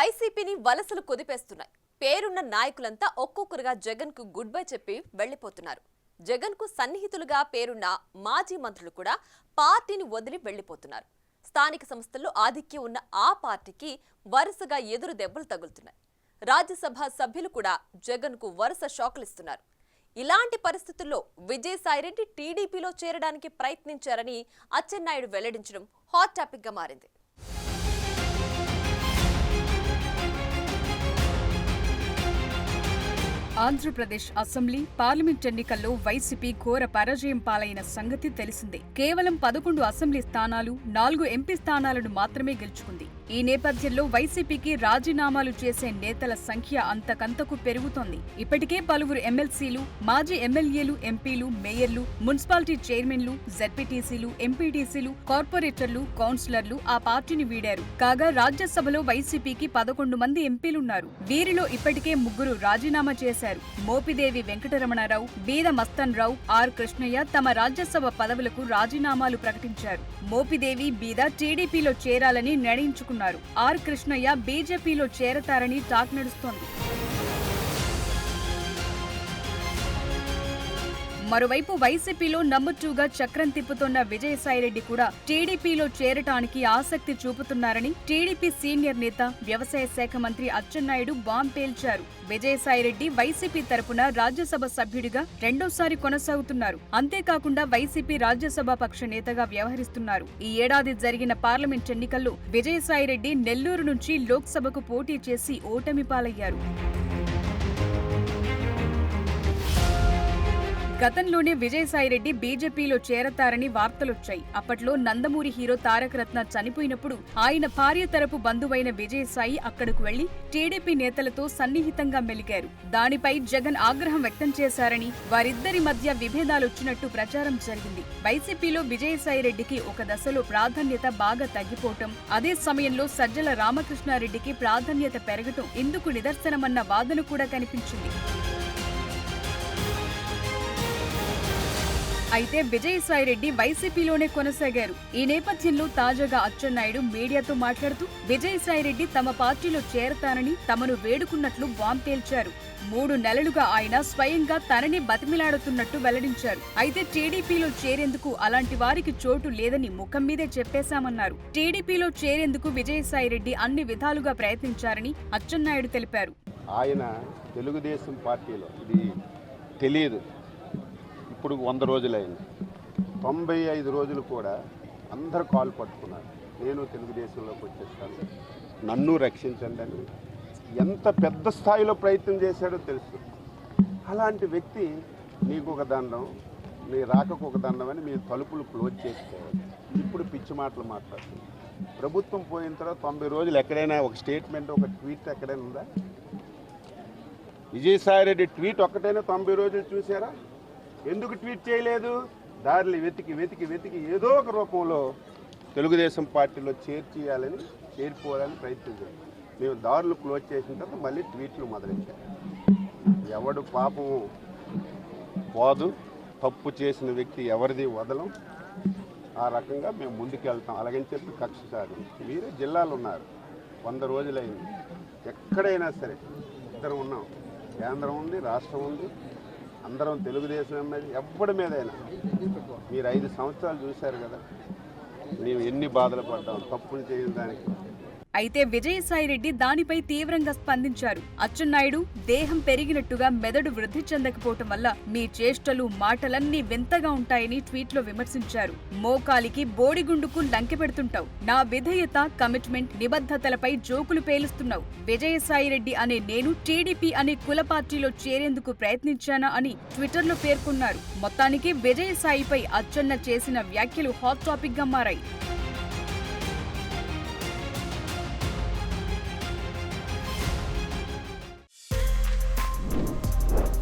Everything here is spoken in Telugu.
వైసీపీని వలసలు కుదిపేస్తున్నాయి. పేరున్న నాయకులంతా ఒక్కొక్కరుగా జగన్కు గుడ్ బై చెప్పి వెళ్ళిపోతున్నారు జగన్కు సన్నిహితులుగా పేరున్న మాజీ మంత్రులు కూడా పార్టీని వదిలి వెళ్ళిపోతున్నారు స్థానిక సంస్థల్లో ఆధిక్యం ఉన్న ఆ పార్టీకి వరుసగా ఎదురు దెబ్బలు తగులుతున్నాయి. రాజ్యసభ సభ్యులు కూడా జగన్కు వరుస షాకులిస్తున్నారు ఇలాంటి పరిస్థితుల్లో విజయసాయిరెడ్డి టీడీపీలో చేరడానికి ప్రయత్నించారని అచ్చెన్నాయుడు వెల్లడించడం హాట్ టాపిక్గా మారింది. ఆంధ్రప్రదేశ్ అసెంబ్లీ పార్లమెంట్ ఎన్నికల్లో వైసీపీ ఘోర పరాజయం పాలైన సంగతి తెలిసిందే. కేవలం పదకొండు అసెంబ్లీ స్థానాలు నాలుగు ఎంపీ స్థానాలను మాత్రమే గెలుచుకుంది. ఈ నేపథ్యంలో వైసీపీకి రాజీనామాలు చేసే నేతల సంఖ్య అంతకంతకు పెరుగుతోంది. ఇప్పటికే పలువురు ఎమ్మెల్సీలు మాజీ ఎమ్మెల్యేలు ఎంపీలు మేయర్లు మున్సిపాలిటీ చైర్మన్లు జెడ్పీటీసీలు ఎంపీటీసీలు కార్పొరేటర్లు కౌన్సిలర్లు ఆ పార్టీని వీడారు. కాగా రాజ్యసభలో వైసీపీకి పదకొండు మంది ఎంపీలున్నారు. వీరిలో ఇప్పటికే ముగ్గురు రాజీనామా చేశారు. మోపిదేవి వెంకటరమణారావు బీద మస్తన్ రావు ఆర్ కృష్ణయ్య తమ రాజ్యసభ పదవులకు రాజీనామాలు ప్రకటించారు. మోపిదేవి బీద టీడీపీలో చేరాలని నిర్ణయించుకున్నారు. ఆర్ కృష్ణయ్య బీజేపీలో చేరతారని టాక్ నడుస్తోంది. మరోవైపు వైసీపీలో నమ్ముచూగా చక్రం తిప్పుతోన్న విజయసాయిరెడ్డి కూడా టీడీపీలో చేరటానికి ఆసక్తి చూపుతున్నారని టీడీపీ సీనియర్ నేత వ్యవసాయ శాఖ మంత్రి అచ్చెన్నాయుడు బాంబ్ పేల్చారు. విజయసాయిరెడ్డి వైసీపీ తరపున రాజ్యసభ సభ్యుడిగా రెండోసారి కొనసాగుతున్నారు. అంతేకాకుండా వైసీపీ రాజ్యసభ పక్ష నేతగా వ్యవహరిస్తున్నారు. ఈ ఏడాది జరిగిన పార్లమెంట్ ఎన్నికల్లో విజయసాయిరెడ్డి నెల్లూరు నుంచి లోక్సభకు పోటీ చేసి ఓటమి పాలయ్యారు. గతంలోనే విజయసాయిరెడ్డి బీజేపీలో చేరతారని వార్తలొచ్చాయి. అప్పట్లో నందమూరి హీరో తారక రత్న చనిపోయినప్పుడు ఆయన భార్య తరపు బంధువైన విజయసాయి అక్కడకు వెళ్ళి టీడీపీ నేతలతో సన్నిహితంగా మెలిగారు. దానిపై జగన్ ఆగ్రహం వ్యక్తం చేశారని వారిద్దరి మధ్య విభేదాలొచ్చినట్టు ప్రచారం జరిగింది. వైసీపీలో విజయసాయిరెడ్డికి ఒక దశలో ప్రాధాన్యత బాగా తగ్గిపోవటం అదే సమయంలో సజ్జల రామకృష్ణారెడ్డికి ప్రాధాన్యత పెరగటం ఇందుకు నిదర్శనమన్న వాదన కూడా కనిపించింది. అయితే విజయసాయి రెడ్డి వైసీపీలోనే కొనసాగారు. ఈ నేపథ్యంలో తాజాగా అచ్చెన్నాయుడు మీడియాతో మాట్లాడుతూ విజయసాయి రెడ్డి తమ పార్టీలో చేరతానని తమను వేడుకున్నట్లు వామ్ తేల్చారు. మూడు నెలలుగా ఆయన స్వయంగా తనని బతిమిలాడుతున్నట్టు వెల్లడించారు. అయితే టీడీపీలో చేరేందుకు అలాంటి వారికి చోటు లేదని ముఖం మీదే చెప్పేశామన్నారు. టీడీపీలో చేరేందుకు విజయసాయి రెడ్డి అన్ని విధాలుగా ప్రయత్నించారని అచ్చెన్నాయుడు తెలిపారు. ఆయన తెలుగుదేశం పార్టీలో ఇది తెలియదు. ఇప్పుడు వంద రోజులైంది. తొంభై ఐదు రోజులు కూడా అందరు కాలు పట్టుకున్నారు. నేను తెలుగుదేశంలోకి వచ్చేస్తాను నన్ను రక్షించండి అని. ఎంత పెద్ద స్థాయిలో ప్రయత్నం చేశాడో తెలుసు. అలాంటి వ్యక్తి నీకు ఒక దండం నీ రాకకు ఒక దండం అని మీరు తలుపులు క్లోజ్ చేసుకోవాలి ఇప్పుడు పిచ్చి మాటలు మాట్లాడుతుంది ప్రభుత్వం పోయిన తర్వాత తొంభై రోజులు ఎక్కడైనా ఒక స్టేట్మెంట్ ఒక ట్వీట్ ఎక్కడైనా ఉందా? విజయసాయిరెడ్డి ట్వీట్ ఒక్కటైనా తొంభై రోజులు చూసారా? ఎందుకు ట్వీట్ చేయలేదు? దారిని వెతికి వెతికి వెతికి ఏదో ఒక రూపంలో తెలుగుదేశం పార్టీలో చేర్చేయాలని చేరిపోవాలని ప్రయత్నించాం మేము దారులు క్లోజ్ చేసిన తర్వాత మళ్ళీ ట్వీట్లు మొదలెట్టాం ఎవడు పాపము పోదు తప్పు చేసిన వ్యక్తి ఎవరిది వదలం. ఆ రకంగా మేము ముందుకెళ్తాం. అలాగని చెప్పి కక్ష సాధన మీరే జిల్లాలు ఉన్నారు. వంద రోజులైంది. ఎక్కడైనా సరే ఇద్దరం ఉన్నాం. కేంద్రం ఉంది రాష్ట్రం ఉంది. అందరం తెలుగుదేశం మీద ఎప్పటి మీదైనా. మీరు ఐదు సంవత్సరాలు చూశారు కదా మేము ఎన్ని బాధలు పడ్డాం తప్పులు చేయడానికి దానికి. అయితే విజయసాయిరెడ్డి దానిపై తీవ్రంగా స్పందించారు. అచ్చెన్నాయుడు దేహం పెరిగినట్టుగా మెదడు వృద్ధి చెందకపోవటం వల్ల మీ చేష్టలు మాటలన్నీ వింతగా ఉంటాయని ట్వీట్లో విమర్శించారు. మోకాలికి బోడిగుండుకు లంకె పెడుతుంటావు. నా విధేయత కమిట్మెంట్ నిబద్ధతలపై జోకులు పేలుస్తున్నావు. విజయసాయిరెడ్డి అనే నేను టీడీపీ అనే కుల పార్టీలో చేరేందుకు ప్రయత్నించానా అని ట్విట్టర్లో పేర్కొన్నారు. మొత్తానికి విజయసాయిపై అచ్చెన్న చేసిన వ్యాఖ్యలు హాట్ టాపిక్గా మారాయి.